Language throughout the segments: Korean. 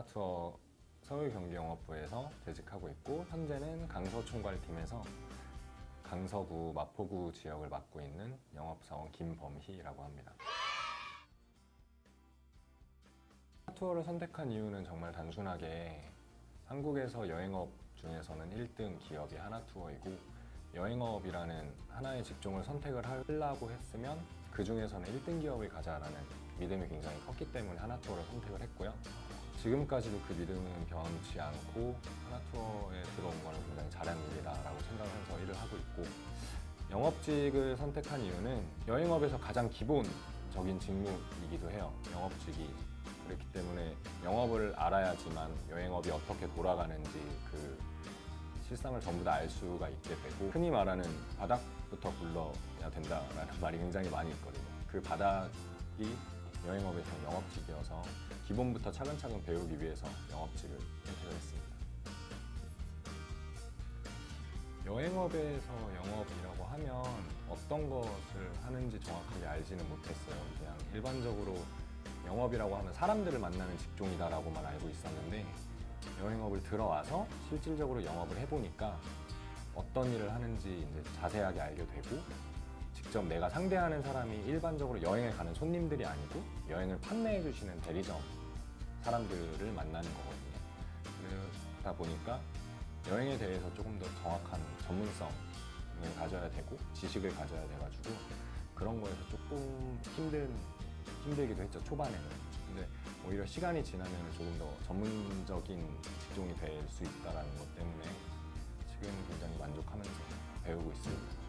하나투어 서울 경기 영업부에서 재직하고 있고 현재는 강서 총괄팀에서 강서구 마포구 지역을 맡고 있는 영업사원 김범희라고 합니다. 투어를 선택한 이유는 정말 단순하게 한국에서 여행업 중에서는 1등 기업이 하나투어이고 여행업이라는 하나의 직종을 선택을 하려고 했으면 그 중에서는 1등 기업을 가자라는 믿음이 굉장히 컸기 때문에 하나투어를 선택을 했고요. 지금까지도 그 믿음은 변치 않고 하나투어에 들어온 거는 굉장히 잘한 일이다라고 생각을 해서 일을 하고 있고 영업직을 선택한 이유는 여행업에서 가장 기본적인 직무이기도 해요. 영업직이 그렇기 때문에 영업을 알아야지만 여행업이 어떻게 돌아가는지 그 실상을 전부 다 알 수가 있게 되고 흔히 말하는 바닥부터 굴러야 된다라는 말이 굉장히 많이 있거든요. 그 바닥이 여행업에서 영업직이어서 기본부터 차근차근 배우기 위해서 영업직을 선택을 했습니다. 여행업에서 영업이라고 하면 어떤 것을 하는지 정확하게 알지는 못했어요. 그냥 일반적으로 영업이라고 하면 사람들을 만나는 직종이다라고만 알고 있었는데 여행업을 들어와서 실질적으로 영업을 해보니까 어떤 일을 하는지 이제 자세하게 알게 되고 직접 내가 상대하는 사람이 일반적으로 여행을 가는 손님들이 아니고 여행을 판매해 주시는 대리점 사람들을 만나는 거거든요. 그러다 보니까 여행에 대해서 조금 더 정확한 전문성을 가져야 되고 지식을 가져야 돼가지고 그런 거에서 조금 힘든 힘들기도 했죠 초반에는. 근데 오히려 시간이 지나면 조금 더 전문적인 직종이 될 수 있다라는 것 때문에 지금 굉장히 만족하면서 배우고 있습니다.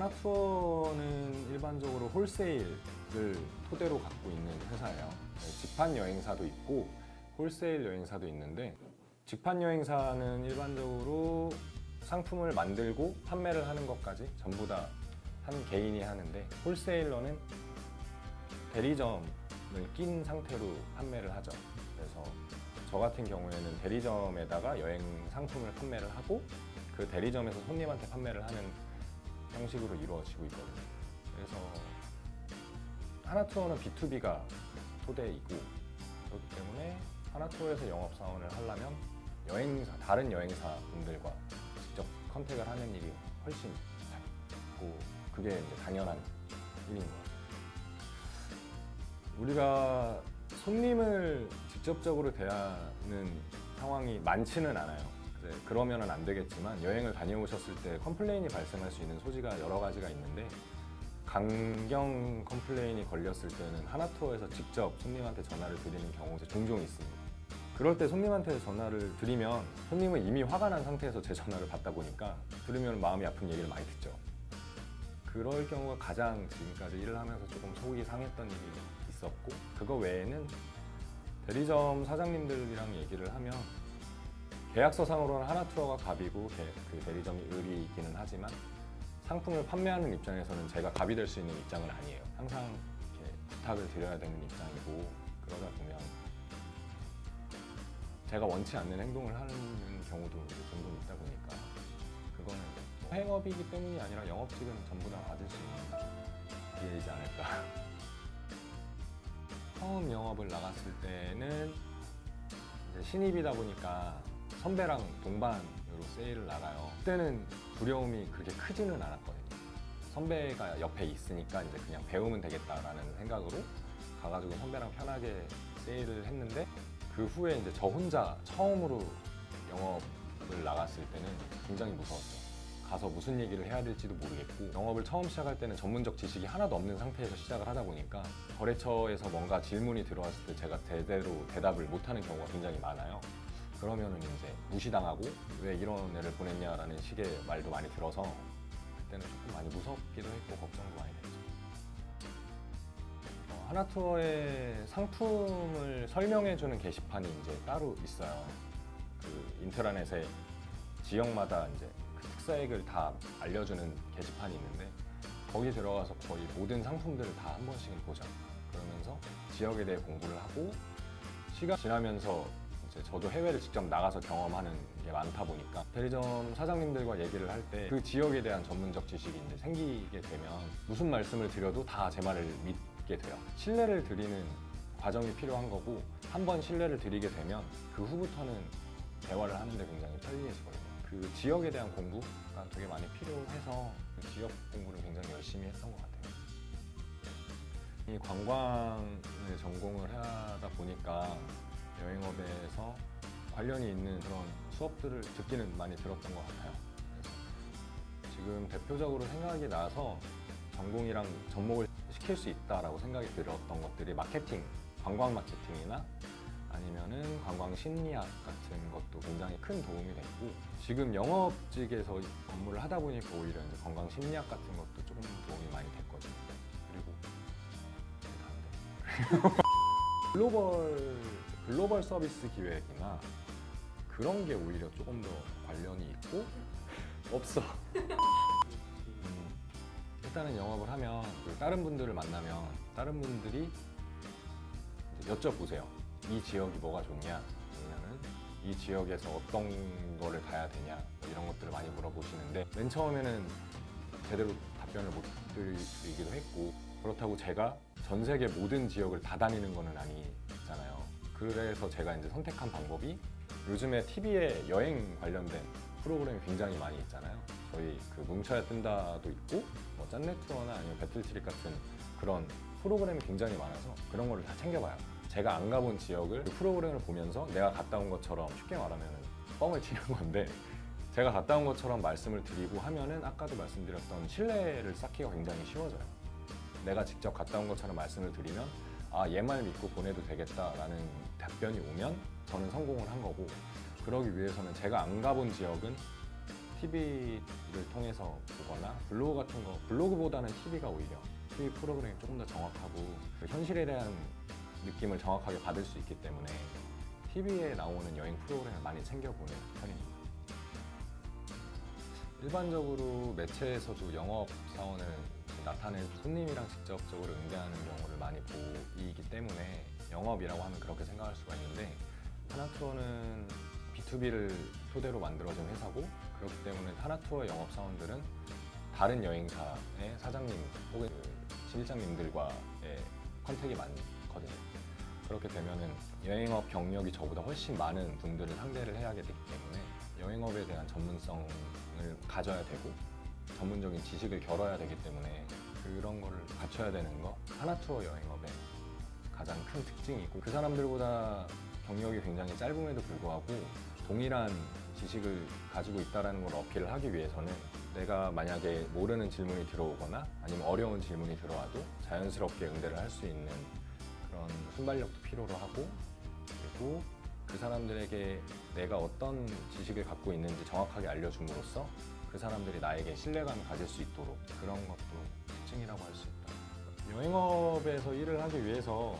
하나투어는 일반적으로 홀세일을 토대로 갖고 있는 회사예요. 네, 직판 여행사도 있고 홀세일 여행사도 있는데 직판 여행사는 일반적으로 상품을 만들고 판매를 하는 것까지 전부 다 한 개인이 하는데 홀세일러는 대리점을 낀 상태로 판매를 하죠. 그래서 저 같은 경우에는 대리점에다가 여행 상품을 판매를 하고 그 대리점에서 손님한테 판매를 하는 형식으로 이루어지고 있거든요. 그래서 하나투어는 B2B가 토대이고 그렇기 때문에 하나투어에서 영업 사원을 하려면 여행사, 다른 여행사 분들과 직접 컨택을 하는 일이 훨씬 작고 그게 이제 당연한 일인 것 같아요. 우리가 손님을 직접적으로 대하는 상황이 많지는 않아요. 이제 그러면은 안 되겠지만 여행을 다녀오셨을 때 컴플레인이 발생할 수 있는 소지가 여러 가지가 있는데 강경 컴플레인이 걸렸을 때는 하나투어에서 직접 손님한테 전화를 드리는 경우가 종종 있습니다. 그럴 때 손님한테 전화를 드리면 손님은 이미 화가 난 상태에서 제 전화를 받다 보니까 들으면 마음이 아픈 얘기를 많이 듣죠. 그럴 경우가 가장 지금까지 일을 하면서 조금 속이 상했던 일이 있었고 그거 외에는 대리점 사장님들이랑 얘기를 하면 계약서상으로는 하나투어가 갑이고 개- 그 대리점이 을이기는 하지만 상품을 판매하는 입장에서는 제가 갑이 될 수 있는 입장은 아니에요. 항상 이렇게 부탁을 드려야 되는 입장이고 그러다 보면 제가 원치 않는 행동을 하는 경우도 종종 있다 보니까 그거는 뭐 행업이기 때문이 아니라 영업직은 전부 다 받을 수 있는 일이지 않을까. 처음 영업을 나갔을 때는 신입이다 보니까 선배랑 동반으로 세일을 나가요. 그때는 두려움이 그렇게 크지는 않았거든요. 선배가 옆에 있으니까 이제 그냥 배우면 되겠다라는 생각으로 가가지고 선배랑 편하게 세일을 했는데 그 후에 이제 저 혼자 처음으로 영업을 나갔을 때는 굉장히 무서웠어요. 가서 무슨 얘기를 해야 될지도 모르겠고 영업을 처음 시작할 때는 전문적 지식이 하나도 없는 상태에서 시작을 하다 보니까 거래처에서 뭔가 질문이 들어왔을 때 제가 제대로 대답을 못하는 경우가 굉장히 많아요. 그러면은 이제 무시당하고 왜 이런 애를 보냈냐라는 식의 말도 많이 들어서 그때는 조금 많이 무섭기도 했고 걱정도 많이 됐죠. 어, 하나투어의 상품을 설명해주는 게시판이 이제 따로 있어요. 그 인트라넷에 지역마다 이제 그 특사액을 다 알려주는 게시판이 있는데 거기 들어가서 거의 모든 상품들을 다 한 번씩은 보죠. 그러면서 지역에 대해 공부를 하고 시간 지나면서 이제 저도 해외를 직접 나가서 경험하는 게 많다 보니까 대리점 사장님들과 얘기를 할 때 그 지역에 대한 전문적 지식이 이제 생기게 되면 무슨 말씀을 드려도 다 제 말을 믿게 돼요. 신뢰를 드리는 과정이 필요한 거고 한 번 신뢰를 드리게 되면 그 후부터는 대화를 하는데 굉장히 편리해지거든요. 그 지역에 대한 공부가 되게 많이 필요해서 그 지역 공부를 굉장히 열심히 했던 것 같아요. 이 관광을 전공을 하다 보니까 여행업에서 관련이 있는 그런 수업들을 듣기는 많이 들었던 것 같아요. 그래서 지금 대표적으로 생각이 나서 전공이랑 접목을 시킬 수 있다라고 생각이 들었던 것들이 마케팅, 관광 마케팅이나 아니면은 관광 심리학 같은 것도 굉장히 큰 도움이 됐고 지금 영업직에서 업무를 하다 보니까 오히려 이제 관광 심리학 같은 것도 조금 도움이 많이 됐거든요. 그리고 다인데. 글로벌 글로벌 서비스 기획이나 그런 게 오히려 조금 더 관련이 있고 없어. 음, 일단은 영업을 하면 그 다른 분들을 만나면 다른 분들이 여쭤보세요. 이 지역이 뭐가 좋냐? 아니면은 이 지역에서 어떤 거를 가야 되냐? 뭐 이런 것들을 많이 물어보시는데 맨 처음에는 제대로 답변을 못 드리기도 했고 그렇다고 제가 전 세계 모든 지역을 다 다니는 거는 아니잖아요. 그래서 제가 이제 선택한 방법이 요즘에 TV에 여행 관련된 프로그램이 굉장히 많이 있잖아요. 저희 그 뭉쳐야 뜬다도 있고 뭐 짠내 투어나 아니면 배틀트립 같은 그런 프로그램이 굉장히 많아서 그런 거를 다 챙겨봐요. 제가 안 가본 지역을 그 프로그램을 보면서 내가 갔다 온 것처럼 쉽게 말하면 뻥을 치는 건데 제가 갔다 온 것처럼 말씀을 드리고 하면은 아까도 말씀드렸던 신뢰를 쌓기가 굉장히 쉬워져요. 내가 직접 갔다 온 것처럼 말씀을 드리면 아 얘말 믿고 보내도 되겠다라는 답변이 오면 저는 성공을 한 거고 그러기 위해서는 제가 안 가본 지역은 TV를 통해서 보거나 블로그 같은 거 블로그보다는 TV가 오히려 TV 프로그램이 조금 더 정확하고 그 현실에 대한 느낌을 정확하게 받을 수 있기 때문에 TV에 나오는 여행 프로그램을 많이 챙겨보는 편입니다. 일반적으로 매체에서도 영업 사원을 나타낸 손님이랑 직접적으로 응대하는 경우를 많이 보이기 때문에 영업이라고 하면 그렇게 생각할 수가 있는데 하나투어는 B2B를 토대로 만들어진 회사고 그렇기 때문에 하나투어 영업 사원들은 다른 여행사의 사장님 혹은 그 실장님들과의 컨택이 많거든요. 그렇게 되면은 여행업 경력이 저보다 훨씬 많은 분들을 상대를 해야 되기 때문에 여행업에 대한 전문성을 가져야 되고 전문적인 지식을 겨뤄야 되기 때문에 그런 거를 갖춰야 되는 거 하나투어 여행업의 가장 큰 특징이고 그 사람들보다 경력이 굉장히 짧음에도 불구하고 동일한 지식을 가지고 있다는 걸 어필을 하기 위해서는 내가 만약에 모르는 질문이 들어오거나 아니면 어려운 질문이 들어와도 자연스럽게 응대를 할 수 있는 그런 순발력도 필요로 하고 그리고 그 사람들에게 내가 어떤 지식을 갖고 있는지 정확하게 알려줌으로써 그 사람들이 나에게 신뢰감을 가질 수 있도록 그런 것도 특징이라고 할 수 있다. 여행업에서 일을 하기 위해서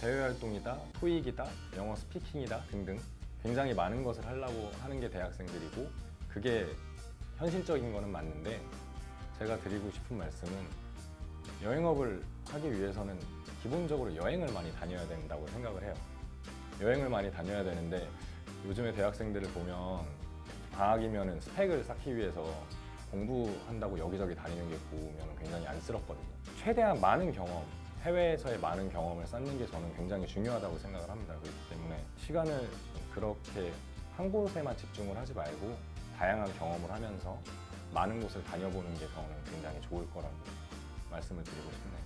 대외 활동이다, 토익이다, 영어 스피킹이다 등등 굉장히 많은 것을 하려고 하는 게 대학생들이고 그게 현실적인 거는 맞는데 제가 드리고 싶은 말씀은 여행업을 하기 위해서는 기본적으로 여행을 많이 다녀야 된다고 생각을 해요. 여행을 많이 다녀야 되는데 요즘에 대학생들을 보면 방학이면은 스펙을 쌓기 위해서 공부한다고 여기저기 다니는 게 보면 굉장히 안쓰럽거든요. 최대한 많은 경험, 해외에서의 많은 경험을 쌓는 게 저는 굉장히 중요하다고 생각을 합니다. 그렇기 때문에 시간을 그렇게 한 곳에만 집중을 하지 말고 다양한 경험을 하면서 많은 곳을 다녀보는 게 저는 굉장히 좋을 거라고 말씀을 드리고 싶네요.